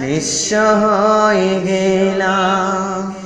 নিঃসহায় গেলাম।